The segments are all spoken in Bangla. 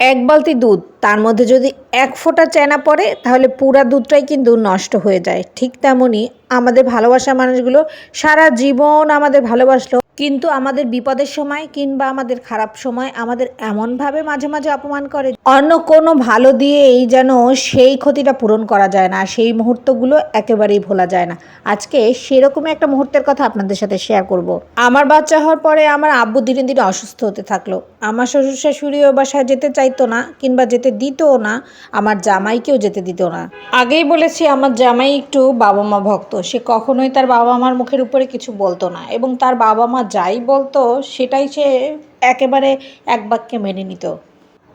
এক বালতি দুধ তার মধ্যে যদি এক ফোঁটা চেনা পড়ে, তাহলে পুরা দুধটাই কিন্তু নষ্ট হয়ে যায়। ঠিক তেমনই আমাদের ভালোবাসা মানুষগুলো সারা জীবন আমাদের ভালোবাসলো। কিন্তু আমাদের বিপদের সময় কিংবা আমাদের খারাপ সময় আমাদের এমনভাবে মাঝে মাঝে অপমান করে। অন্য কোনো ভালো দিয়েই যেন সেই ক্ষতিটা পূরণ করা যায় না, সেই মুহূর্তগুলো একেবারেই ভোলা যায় না। আজকে সেরকমই একটা মুহূর্তের কথা আপনাদের সাথে শেয়ার করব। আমার বাচ্চা হওয়ার পরে আমার আব্বু দিনে দিনে অসুস্থ হতে থাকল। আমার শ্বশুর শাশুড়িও বাসায় যেতে চাইতো না কিংবা যেতে দিতও না, আমার জামাইকেও যেতে দিত না। আগেই বলেছি, আমার জামাই একটু বাবা মা ভক্ত। সে কখনোই তার বাবা মার মুখের উপরে কিছু বলতো না এবং তার বাবা মা যাই বলতো, সেটাই সে একেবারে এক বাক্যে মেনে নিত।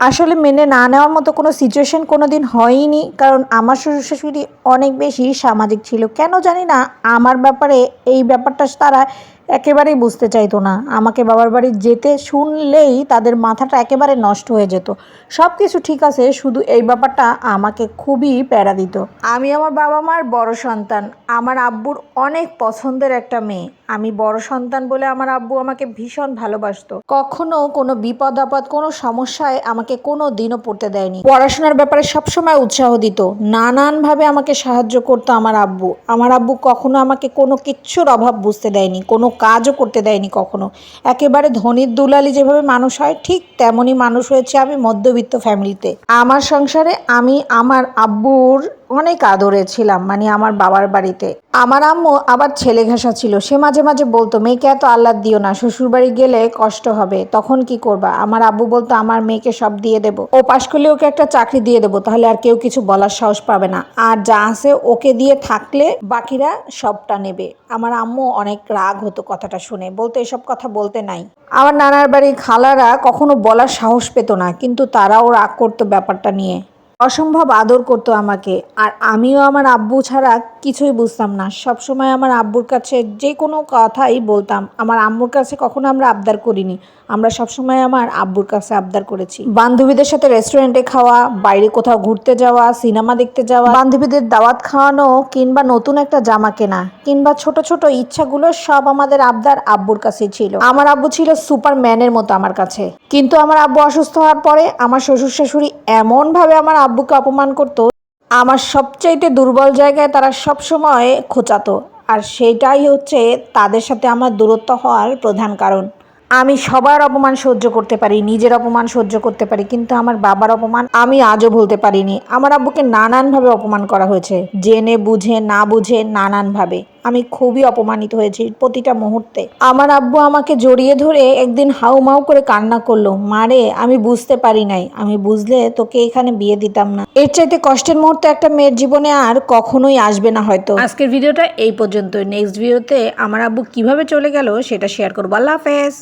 আসলে মেনে না নেওয়ার মতো কোনো সিচুয়েশন কোনো দিন হয়নি, কারণ আমার শ্বশুর শাশুড়ি অনেক বেশি সামাজিক ছিল। কেন জানি না, আমার ব্যাপারে, এই ব্যাপারটা তারা একেবারেই বুঝতে চাইতো না। আমাকে বাবার বাড়ি যেতে শুনলেই তাদের মাথাটা একেবারে নষ্ট হয়ে যেত। সব কিছু ঠিক আছে, শুধু এই ব্যাপারটা আমাকে খুবই প্যারা দিত। আমি আমার বাবা মার বড় সন্তান। আমার আব্বুর অনেক পছন্দের একটা মেয়ে। আমি বড় সন্তান বলে আমার আব্বু আমাকে ভীষণ ভালোবাসতো। কখনো কোনো বিপদ আপদ, কোনো সমস্যায় আমাকে কোনো দিনও পড়তে দেয়নি। পড়াশোনার ব্যাপারে সবসময় উৎসাহ দিত। নানানভাবে আমাকে সাহায্য করতো আমার আব্বু। আমার আব্বু কখনো আমাকে কোনো কিচ্ছুর অভাব বুঝতে দেয়নি। কোনো কাজও করতে দেয়নি কখনো। একেবারে ধনির দুলালি যেভাবে মানুষ হয়, ঠিক তেমনই মানুষ হয়েছে আমি মধ্যবিত্ত ফ্যামিলিতে আমার সংসারে আমি, আমার আব্বুর অনেক আদরে ছিলাম মানে আমার বাবার বাড়িতে। আমার আম্মু আবার ছেলে ঘাসা ছিল, সে মাঝে মাঝে বলতো, মেয়েকে এত আহ্লাদ দিও না শ্বশুর বাড়ি গেলে কষ্ট হবে, তখন কি করবা? আমার আব্বু বলতো, আমার মেয়েকে সব দিয়ে দেবো। ও পাশ করলে ওকে একটা চাকরি দিয়ে দেবো, তাহলে আর কেউ কিছু বলার সাহস পাবে না। আর যা আছে ওকে দিয়ে থাকলে বাকিরা সবটা নেবে। আমার আম্মু অনেক রাগ হতো কথাটা শুনে, বলতো, এসব কথা বলতে নাই। আমার নানার বাড়ির খালারা কখনো বলার সাহস পেত না, কিন্তু তারাও রাগ করতো ব্যাপারটা নিয়ে। অসম্ভব আদর করতো আমাকে। আর আমিও আমার আব্বু ছাড়া কিছুই বুঝতাম না। সব সময় আমার আব্বুর কাছে যে কোনো কথাই বলতাম। আমার আম্মুর কাছে কখনো আমরা আবদার করিনি। আমরা সবসময় আমার আব্বুর কাছে আবদার করেছি। বান্ধবীদের সাথে রেস্টুরেন্টে খাওয়া, বাইরে কোথাও ঘুরতে যাওয়া, সিনেমা দেখতে যাওয়া, বান্ধবীদের দাওয়াত খাওয়ানো, কিংবা নতুন একটা জামা কেনা, কিংবা ছোট ছোট ইচ্ছাগুলো সব আমাদের আবদার আব্বুর কাছেই ছিল। আমার আব্বু ছিল সুপার সুপারম্যানের মতো আমার কাছে। কিন্তু আমার আব্বু অসুস্থ হওয়ার পরে আমার শ্বশুর শাশুড়ি এমনভাবে আমার আব্বুকে অপমান করতো। আমার সবচাইতে দুর্বল জায়গায় তারা সব সময় খোঁচাতো। আর সেটাই হচ্ছে তাদের সাথে আমার দূরত্ব হওয়ার প্রধান কারণ। আমি সবার অপমান সহ্য করতে পারি, নিজের অপমান সহ্য করতে পারি, কিন্তু আমার বাবার অপমান আমি আজও ভুলতে পারিনি। আমার আব্বুকে নানানভাবে অপমান করা হয়েছে, জেনে বুঝে, না বুঝে, নানানভাবে। আমি খুবই অপমানিত হয়েছি প্রতিটা মুহূর্তে। আমার আব্বু আমাকে জড়িয়ে ধরে একদিন হাউ মাউ করে কান্না করল, মারে, আমি বুঝতে পারি নাই। আমি বুঝলে তোকে এখানে বিয়ে দিতাম না। এর চাইতে কষ্টের মুহূর্তে একটা মেয়ের জীবনে আর কখনোই আসবে না হয়তো। আজকের ভিডিওটা এই পর্যন্ত নেক্সট ভিডিওতে আমার আব্বু কীভাবে চলে গেল সেটা শেয়ার করব। আল্লাহ হাফেজ।